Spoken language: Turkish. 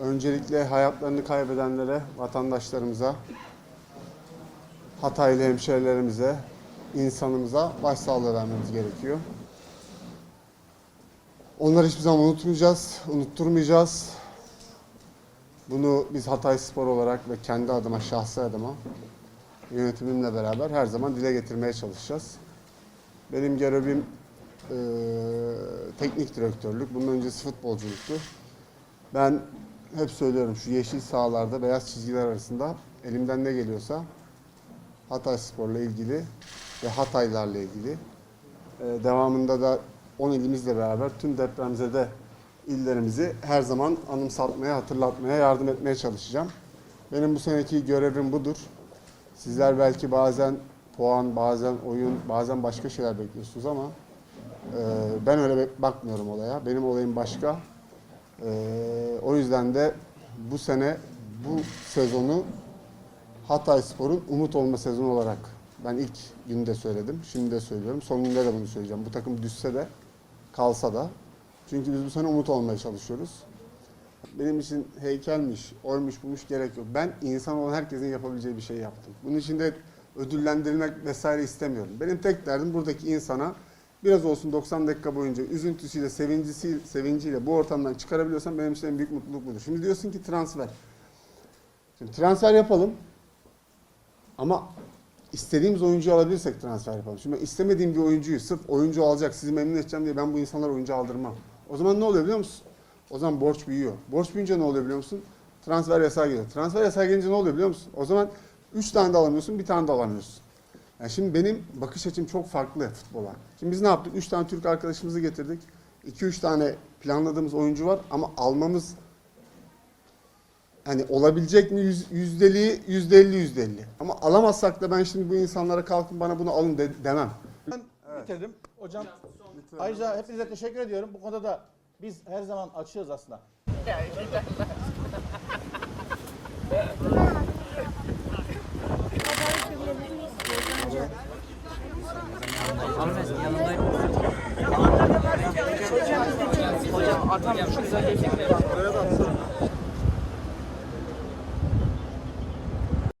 Öncelikle hayatlarını kaybedenlere, vatandaşlarımıza, Hataylı hemşerilerimize, insanımıza başsağlığı vermemiz gerekiyor. Onları hiçbir zaman unutmayacağız, unutturmayacağız. Bunu biz Hatay Spor olarak ve kendi adıma, şahsi adıma yönetimimle beraber her zaman dile getirmeye çalışacağız. Benim görevim e, teknik direktörlük, bunun öncesi futbolculuktu. Ben hep söylüyorum şu yeşil sahalarda beyaz çizgiler arasında elimden ne geliyorsa Hatay Spor'la ilgili ve Hataylarla ilgili eee, devamında da 10 ilimizle beraber tüm depremzede illerimizi her zaman anımsatmaya, hatırlatmaya, yardım etmeye çalışacağım. Benim bu seneki görevim budur. Sizler belki bazen puan, bazen oyun, bazen başka şeyler bekliyorsunuz ama e, ben öyle bakmıyorum olaya. Benim olayım başka. E, o yüzden de bu sene bu sezonu Hatay Spor'un umut olma sezonu olarak ben ilk günde söyledim. Şimdi de söylüyorum. Son günde de bunu söyleyeceğim. Bu takım düşse de kalsa da. Çünkü biz bu sene umut olmaya çalışıyoruz. Benim için heykelmiş, oymuş, bulmuş gerek yok. Ben insan olan herkesin yapabileceği bir şey yaptım. Bunun için de ödüllendirilmek vesaire istemiyorum. Benim tek derdim buradaki insana biraz olsun 90 dakika boyunca üzüntüsüyle, sevincisiyle, sevinciyle bu ortamdan çıkarabiliyorsam benim için en büyük mutluluk budur. Şimdi diyorsun ki transfer. Şimdi transfer yapalım. Ama istediğimiz oyuncuyu alabilirsek transfer yapalım. Şimdi ben istemediğim bir oyuncuyu sırf oyuncu alacak, sizi memnun edeceğim diye ben bu insanlara oyuncu aldırmam. O zaman ne oluyor biliyor musun? O zaman borç büyüyor. Borç büyüyünce ne oluyor biliyor musun? Transfer yasağı geliyor. Transfer yasağı gelince ne oluyor biliyor musun? O zaman 3 tane de alamıyorsun, bir tane de alamıyorsun. Yani şimdi benim bakış açım çok farklı futbola. Şimdi biz ne yaptık? 3 tane Türk arkadaşımızı getirdik. 2-3 tane planladığımız oyuncu var ama almamız hani olabilecek mi yüz- yüzdeliği yüzde elli yüzde elli. Ama alamazsak da ben şimdi bu insanlara kalkın bana bunu alın de- demem. Ben bitirdim. Hocam ayrıca hepinize teşekkür ediyorum. Bu konuda da biz her zaman açığız aslında. Hocam atam şurada